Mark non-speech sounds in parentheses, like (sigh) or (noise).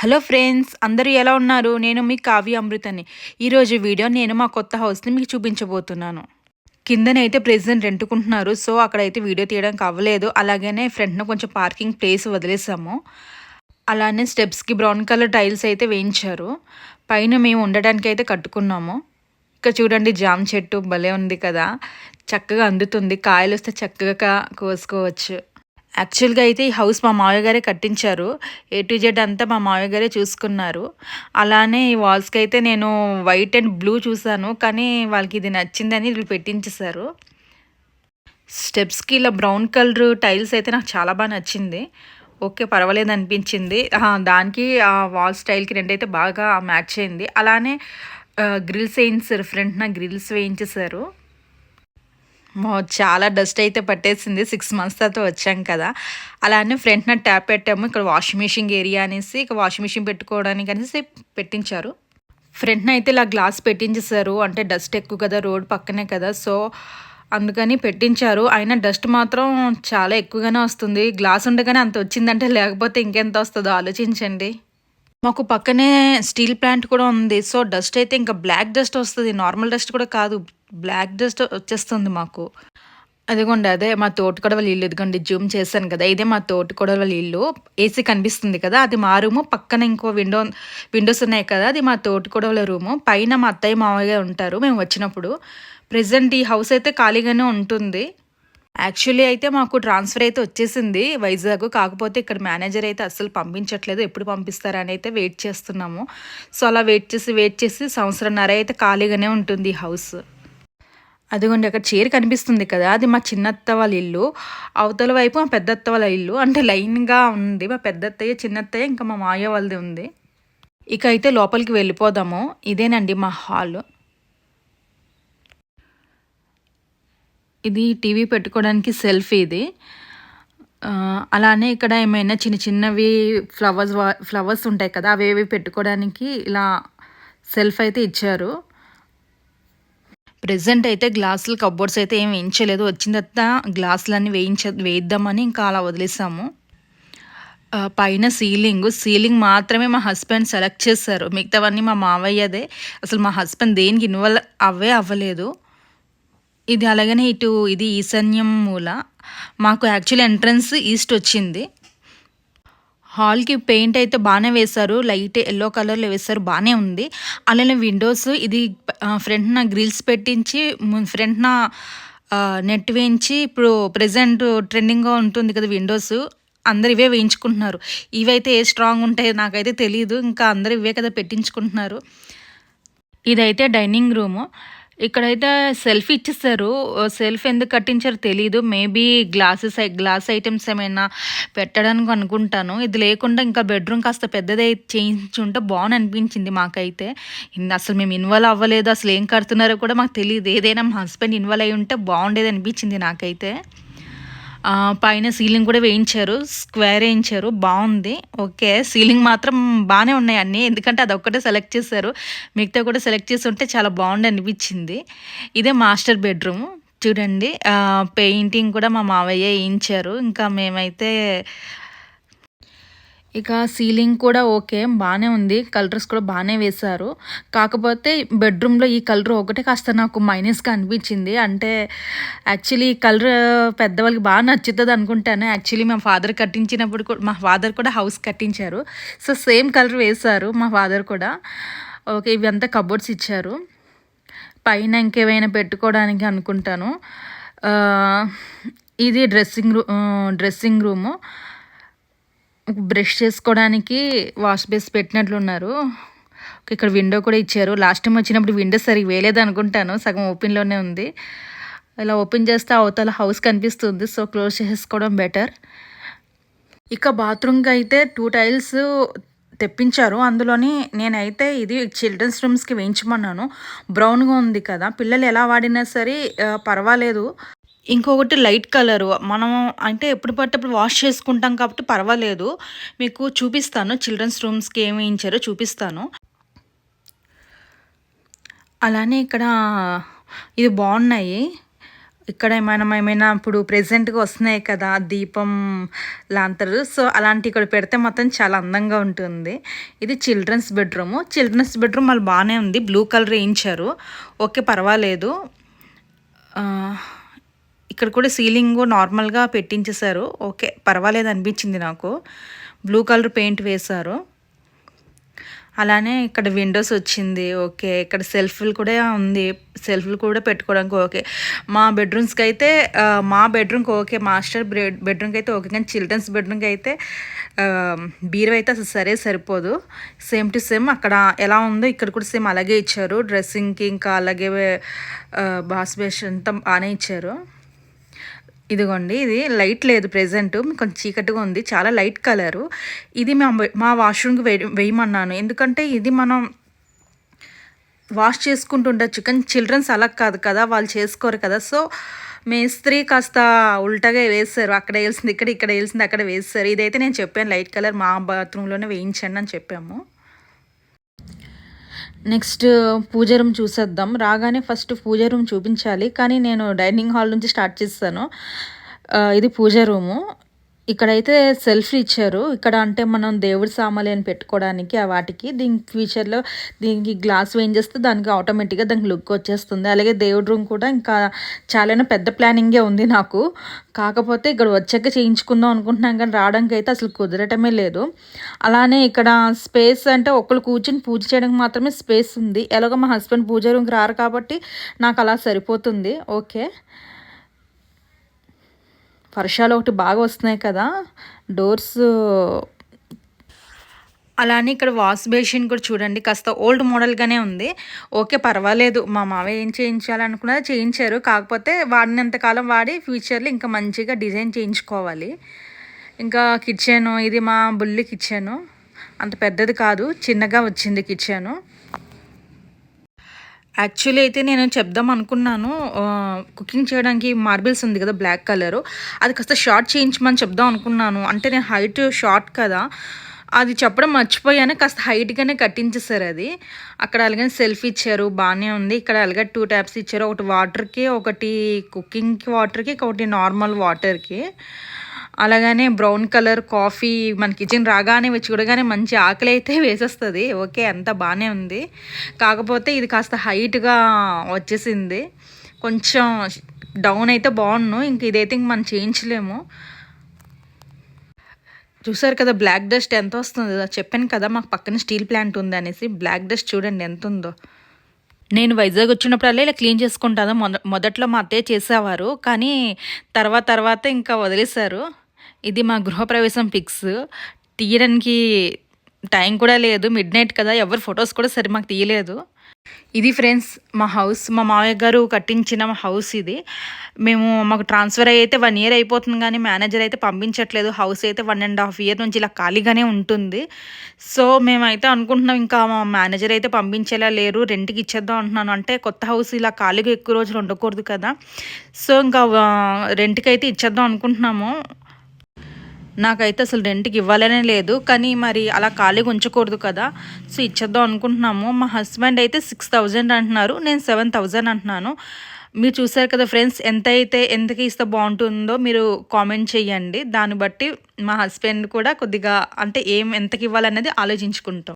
Hello friends అందరూ ఎలా ఉన్నారు? నేను మీ కావ్య అమృతని. ఈరోజు వీడియో నేను మా కొత్త హౌస్ని మీకు చూపించబోతున్నాను. కిందనైతే ప్రెసిడెంట్ రెంటుకుంటున్నారు సో అక్కడైతే వీడియో తీయడానికి అవ్వలేదు అలాగనే ఫ్రంట్న కొంచెం పార్కింగ్ ప్లేస్ వదిలేసాము. అలానే స్టెప్స్కి బ్రౌన్ కలర్ టైల్స్ అయితే వేయించారు. పైన మేము ఉండడానికి అయితే కట్టుకున్నాము. ఇక్కడ చూడండి జామ్ చెట్టు భలే ఉంది కదా. చక్కగా అందుతుంది. కాయలు వస్తే చక్కగా కోసుకోవచ్చు. యాక్చువల్గా అయితే ఈ హౌస్ మా మావయ్య గారే కట్టించారు. ఏ టు జెడ్ అంతా మా మావయ్య గారే చూసుకున్నారు. అలానే ఈ వాల్స్కి అయితే నేను వైట్ అండ్ బ్లూ చూసాను కానీ వాళ్ళకి ఇది నచ్చిందని వీళ్ళు పెట్టించేశారు. స్టెప్స్కి ఇలా బ్రౌన్ కలర్ టైల్స్ అయితే నాకు చాలా బాగా నచ్చింది. ఓకే పర్వాలేదు అనిపించింది. దానికి ఆ వాల్ స్టైల్కి రెండైతే బాగా మ్యాచ్ అయింది. అలానే గ్రిల్స్ వేయించారు ఫ్రంట్న గ్రిల్స్ వేయించేశారు. చాలా డస్ట్ అయితే పట్టేసింది. సిక్స్ మంత్స్ తర్వాత వచ్చాం కదా. అలానే ఫ్రంట్న ట్యాప్ పెట్టాము. ఇక్కడ వాషింగ్ మిషన్ ఏరియా అనేసి ఇక్కడ వాషింగ్ మిషన్ పెట్టుకోవడానికి అనేసి పెట్టించారు. ఫ్రంట్న అయితే ఇలా గ్లాస్ పెట్టించేశారు. అంటే డస్ట్ ఎక్కువ కదా రోడ్ పక్కనే కదా. సో అందుకని పెట్టించారు. అయినా డస్ట్ మాత్రం చాలా ఎక్కువగానే వస్తుంది. గ్లాస్ ఉండగానే అంత వచ్చిందంటే లేకపోతే ఇంకెంత వస్తుందో ఆలోచించండి. మాకు పక్కనే స్టీల్ ప్లాంట్ కూడా ఉంది. సో డస్ట్ అయితే ఇంకా బ్లాక్ డస్ట్ వస్తుంది. నార్మల్ డస్ట్ కూడా కాదు. బ్లాక్ డస్ట్ వచ్చేస్తుంది మాకు. అదిగోండి అదే మా తోటకూడ వాళ్ళ ఇల్లు. ఇదిగోండి జూమ్ చేశాను కదా ఇదే మా తోటకూడ వాళ్ళ ఇల్లు. ఏసీ కనిపిస్తుంది కదా అది మా రూము పక్కన ఇంకో విండో విండోస్ ఉన్నాయి కదా అది మా తోటకూడవల రూము పైన మా అత్తయ్య మామయ్య ఉంటారు మేము వచ్చినప్పుడు. ప్రజెంట్ ఈ హౌస్ అయితే ఖాళీగానే ఉంటుంది. యాక్చువల్లీ అయితే మాకు ట్రాన్స్ఫర్ అయితే వచ్చేసింది వైజాగ్. కాకపోతే ఇక్కడ మేనేజర్ అయితే అస్సలు పంపించట్లేదు ఎప్పుడు పంపిస్తారని అయితే వెయిట్ చేస్తున్నాము. సో అలా వెయిట్ చేసి వెయిట్ చేసి సంవత్సరంన్నర అయితే ఖాళీగానే ఉంటుంది ఈ హౌస్ అదిగోండి అక్కడ చీర కనిపిస్తుంది కదా అది మా చిన్నత్త వాళ్ళ ఇల్లు. అవతల వైపు మా పెద్దత్త వాళ్ళ ఇల్లు. అంటే లైన్గా ఉంది మా పెద్దత్తయ్య చిన్నత్తయ్య ఇంకా మా మాయ వాళ్ళది ఉంది. ఇక అయితే లోపలికి వెళ్ళిపోదాము. ఇదేనండి మా హాల్. ఇది టీవీ పెట్టుకోవడానికి సెల్ఫ్ ఇది. అలానే ఇక్కడ ఏమైనా చిన్న చిన్నవి ఫ్లవర్స్ ఫ్లవర్స్ ఉంటాయి కదా అవేవి పెట్టుకోవడానికి ఇలా సెల్ఫ్ అయితే ఇచ్చారు. ప్రెసెంట్ అయితే గ్లాసులు కబ్బోర్డ్స్ అయితే ఏం వేయించలేదు. వచ్చిన తర్వాత గ్లాసులన్నీ వేయించ వేయిద్దామని ఇంకా అలా వదిలేసాము. పైన సీలింగ్ సీలింగ్ మాత్రమే మా హస్బెండ్ సెలెక్ట్ చేశారు. మిగతావన్నీ మా మావయ్యదే. అసలు మా హస్బెండ్ దేనికి ఇన్వాల్వ్ అవే అవ్వలేదు. ఇది అలాగనే ఇటు ఇది ఈశాన్యం మూల. మాకు యాక్చువల్ ఎంట్రన్స్ ఈస్ట్ వచ్చింది. హాల్కి పెయింట్ అయితే బాగానే వేశారు. లైట్ ఎల్లో కలర్లో వేశారు. బాగానే ఉంది. అలానే విండోస్ ఇది ఫ్రంట్న గ్రిల్స్ పెట్టించి ఫ్రంట్న నెట్ వేయించి ఇప్పుడు ప్రజెంట్ ట్రెండింగ్గా ఉంటుంది కదా విండోస్ అందరు ఇవే వేయించుకుంటున్నారు. ఇవైతే ఏ స్ట్రాంగ్ ఉంటాయో నాకైతే తెలియదు ఇంకా అందరు ఇవే కదా పెట్టించుకుంటున్నారు. ఇదైతే డైనింగ్ రూము. ఇక్కడైతే సెల్ఫ్ ఇచ్చేస్తారు సెల్ఫ్ ఎందుకు కట్టించారో తెలీదు. మేబీ గ్లాసెస్ గ్లాస్ ఐటమ్స్ ఏమైనా పెట్టడానికి అనుకుంటాను. ఇది లేకుండా ఇంకా బెడ్రూమ్ కాస్త పెద్దది చేయించుంటే బాగుంది అనిపించింది మాకైతే అసలు మేము ఇన్వాల్వ్ అవ్వలేదు. అసలు ఏం కడుతున్నారో కూడా మాకు తెలియదు ఏదైనా మా హస్బెండ్ ఇన్వాల్వ్ అయి ఉంటే బాగుండేది అనిపించింది నాకైతే. పైన సీలింగ్ కూడా వేయించారు స్క్వేర్ వేయించారు బాగుంది. ఓకే సీలింగ్ మాత్రం బాగానే ఉన్నాయి అన్నీ ఎందుకంటే అది సెలెక్ట్ చేశారు. మిగతా కూడా సెలెక్ట్ చేసి ఉంటే చాలా బాగుంది అనిపించింది. ఇదే మాస్టర్ బెడ్రూమ్. చూడండి పెయింటింగ్ కూడా మా మావయ్య వేయించారు. ఇంకా మేమైతే ఇక సీలింగ్ కూడా ఓకే బాగానే ఉంది. కలర్స్ కూడా బాగానే వేశారు. కాకపోతే బెడ్రూమ్లో ఈ కలర్ ఒకటే కాస్త నాకు మైనస్గా అనిపించింది. అంటే యాక్చువల్లీ ఈ కలర్ పెద్దవాళ్ళకి బాగా నచ్చుతుంది అనుకుంటాను. యాక్చువల్లీ మా ఫాదర్ కట్టించినప్పుడు కూడా మా ఫాదర్ కూడా హౌస్ కట్టించారు. సో సేమ్ కలర్ వేశారు మా ఫాదర్ కూడా. ఓకే ఇవంతా కబోర్డ్స్ ఇచ్చారు. పైన ఇంకేమైనా పెట్టుకోవడానికి అనుకుంటాను. ఇది dressing room dressing room brush చేసుకోవడానికి వాష్ బేస్ పెట్టినట్లున్నారు ఇక్కడ విండో కూడా ఇచ్చారు. లాస్ట్ టైం వచ్చినప్పుడు విండో సరిగ్గా వేయలేదు అనుకుంటాను. సగం ఓపెన్లోనే ఉంది. ఇలా ఓపెన్ చేస్తే అవతల హౌస్ కనిపిస్తుంది. సో క్లోజ్ చేసుకోవడం బెటర్. ఇక బాత్రూమ్కి అయితే టూ టైల్స్ తెప్పించారు. అందులోని నేనైతే ఇది చిల్డ్రన్స్ రూమ్స్కి వేయించమన్నాను. బ్రౌన్గా ఉంది కదా. పిల్లలు ఎలా వాడినా సరే పర్వాలేదు. ఇంకొకటి లైట్ కలరు. మనం అంటే ఎప్పుడు పట్టప్పుడు వాష్ చేసుకుంటాం కాబట్టి పర్వాలేదు. మీకు చూపిస్తాను. చిల్డ్రన్స్ రూమ్స్కి ఏమి చూపిస్తాను. అలానే ఇక్కడ ఇది బాగున్నాయి. ఇక్కడ ఏమైనా ఏమైనా ఇప్పుడు ప్రెసెంట్గా వస్తున్నాయి కదా దీపం లాంతరు సో అలాంటి ఇక్కడ పెడితే మొత్తం చాలా అందంగా ఉంటుంది. ఇది చిల్డ్రన్స్ బెడ్రూమ్. చిల్డ్రన్స్ బెడ్రూమ్ వాళ్ళు బాగానే ఉంది. బ్లూ కలర్ వేయించారు. ఓకే పర్వాలేదు. ఇక్కడ కూడా సీలింగ్ నార్మల్గా పెట్టించేశారు. ఓకే పర్వాలేదు అనిపించింది నాకు. బ్లూ కలర్ పెయింట్ వేశారు. అలానే ఇక్కడ విండోస్ వచ్చింది. ఓకే ఇక్కడ సెల్ఫ్లు కూడా ఉంది. సెల్ఫ్లు కూడా పెట్టుకోవడానికి ఓకే. మా బెడ్రూమ్స్కి అయితే మా బెడ్రూమ్కి ఓకే మాస్టర్ బెడ్రూమ్కి అయితే ఓకే కానీ చిల్డ్రన్స్ బెడ్రూమ్కి అయితే బీరువ అయితే అసలు సరే సరిపోదు. సేమ్ టు సేమ్ అక్కడ ఎలా ఉందో ఇక్కడ కూడా సేమ్ అలాగే ఇచ్చారు. డ్రెస్సింగ్కి ఇంకా అలాగే బాస్ బేష్ అంతా బాగానే ఇచ్చారు. ఇదిగోండి ఇది లైట్ లేదు ప్రెజెంట్ కొంచెం చీకటిగా ఉంది చాలా లైట్ కలరు. ఇది మా మా వాష్రూమ్కి వే వేయమన్నాను. ఎందుకంటే ఇది మనం వాష్ చేసుకుంటుండొచ్చు కానీ చిల్డ్రన్స్ అలా కాదు కదా వాళ్ళు చేసుకోరు కదా. సో మేస్త్రి కాస్త ఉల్టగా వేస్తారు. అక్కడ వేయాల్సింది ఇక్కడ ఇక్కడ వేయాల్సింది అక్కడ వేస్తారు. ఇదైతే నేను చెప్పాను లైట్ కలర్ మా బాత్రూంలోనే వేయించండి అని చెప్పాము. నెక్స్ట్ పూజ రూమ్ చూసేద్దాం. రాగానే ఫస్ట్ పూజ రూమ్ చూపించాలి. కానీ నేను డైనింగ్ హాల్ నుంచి స్టార్ట్ చేస్తాను. ఇది పూజ రూము. ఇక్కడైతే సెల్ఫ్ ఇచ్చారు. ఇక్కడ అంటే మనం దేవుడి సామాన్లు అని పెట్టుకోవడానికి ఆ వాటికి దీని ఫ్యూచర్లో దీనికి గ్లాస్ వేయించేస్తే దానికి ఆటోమేటిక్గా దానికి లుక్ వచ్చేస్తుంది. అలాగే దేవుడి రూమ్ కూడా ఇంకా చాలానే పెద్ద ప్లానింగే ఉంది నాకు. కాకపోతే ఇక్కడ వచ్చాక చేయించుకుందాం అనుకుంటున్నాం కానీ రావడానికి అయితే అసలు కుదరటమే లేదు. అలానే ఇక్కడ స్పేస్ అంటే ఒకళ్ళు కూర్చుని పూజ చేయడానికి మాత్రమే స్పేస్ ఉంది. ఎలాగో మా హస్బెండ్ పూజ రూమ్కి రారు కాబట్టి నాకు అలా సరిపోతుంది. ఓకే వర్షాలు ఒకటి బాగా వస్తున్నాయి కదా డోర్స్. అలానే ఇక్కడ వాష్ బేసిన్ కూడా చూడండి కాస్త ఓల్డ్ మోడల్గానే ఉంది. ఓకే పర్వాలేదు మా మావయ్య ఏం చేయించాలనుకున్నది చేయించారు. కాకపోతే వాడినంత కాలం వాడి ఫ్యూచర్లో ఇంకా మంచిగా డిజైన్ చేయించుకోవాలి. ఇంకా కిచెన్ ఇది మా బుల్లి కిచెను. అంత పెద్దది కాదు చిన్నగా వచ్చింది కిచెను. యాక్చువల్లీ అయితే నేను చెప్దాం అనుకున్నాను. కుకింగ్ చేయడానికి మార్బిల్స్ ఉంది కదా బ్లాక్ కలర్ అది కాస్త షార్ట్ చేయించమని చెప్దాం అనుకున్నాను. అంటే నేను హైట్ షార్ట్ కదా. అది చెప్పడం మర్చిపోయాను. కాస్త హైట్గానే కట్టించేసారు అది. అక్కడ అలాగే సెల్ఫ్ ఇచ్చారు. బాగానే ఉంది. ఇక్కడ అలాగే టూ ట్యాప్స్ ఇచ్చారు. ఒకటి వాటర్కి ఒకటి కుకింగ్కి వాటర్కి ఒకటి నార్మల్ వాటర్కి అలాగనే బ్రౌన్ కలర్ కాఫీ మన కిచెన్ రాగానే వచ్చి చూడగానే మంచి ఆకలి అయితే (laughs) వేసేస్తుంది. ఓకే అంత బాగానే ఉంది. కాకపోతే ఇది కాస్త హైట్గా వచ్చేసింది. కొంచెం డౌన్ అయితే బాగుండు. ఇంక ఇదైతే ఇంక మనం చేయించలేము. చూసారు కదా బ్లాక్ డస్ట్ ఎంత వస్తుంది? చెప్పాను కదా మాకు పక్కన స్టీల్ ప్లాంట్ ఉంది అనేసి. బ్లాక్ డస్ట్ చూడండి ఎంత ఉందో. నేను వైజాగ్ వచ్చినప్పుడల్లా ఇలా క్లీన్ చేసుకుంటాను. మొద మొదట్లో మా అత్తయ్య చేసేవారు. కానీ తర్వాత తర్వాత ఇంకా వదిలేశారు. ఇది మా గృహప్రవేశం పిక్స్ తీయడానికి టైం కూడా లేదు. మిడ్ నైట్ కదా ఎవరు ఫొటోస్ కూడా సరే మాకు తీయలేదు. ఇది ఫ్రెండ్స్ మా హౌస్ మా మామయ్య గారు కట్టించిన మా హౌస్ ఇది. మేము మాకు ట్రాన్స్ఫర్ అయితే వన్ ఇయర్ అయిపోతుంది కానీ మేనేజర్ అయితే పంపించట్లేదు. హౌస్ అయితే వన్ అండ్ హాఫ్ ఇయర్ నుంచి ఇలా ఖాళీగానే ఉంటుంది. సో మేమైతే అనుకుంటున్నాం ఇంకా మా మేనేజర్ అయితే పంపించేలా లేరు. రెంట్కి ఇచ్చేద్దాం అంటున్నాను. అంటే కొత్త హౌస్ ఇలా ఖాళీగా ఎక్కువ రోజులు ఉండకూడదు కదా. సో ఇంకా రెంట్కి అయితే ఇచ్చేద్దాం అనుకుంటున్నాము. నాకైతే అసలు రెంట్కి ఇవ్వాలనే లేదు. కానీ మరి అలా ఖాళీగా ఉంచకూడదు కదా. సో ఇచ్చేద్దాం అనుకుంటున్నాము. మా హస్బెండ్ అయితే సిక్స్ థౌజండ్ అంటున్నారు. నేను సెవెన్ థౌజండ్ అంటున్నాను. మీరు చూసారు కదా ఫ్రెండ్స్ ఎంత అయితే ఎంతకి ఇస్తే బాగుంటుందో మీరు కామెంట్ చేయండి. దాన్ని బట్టి మా హస్బెండ్ కూడా కొద్దిగా అంటే ఏం ఎంతకి ఇవ్వాలనేది ఆలోచించుకుంటాం.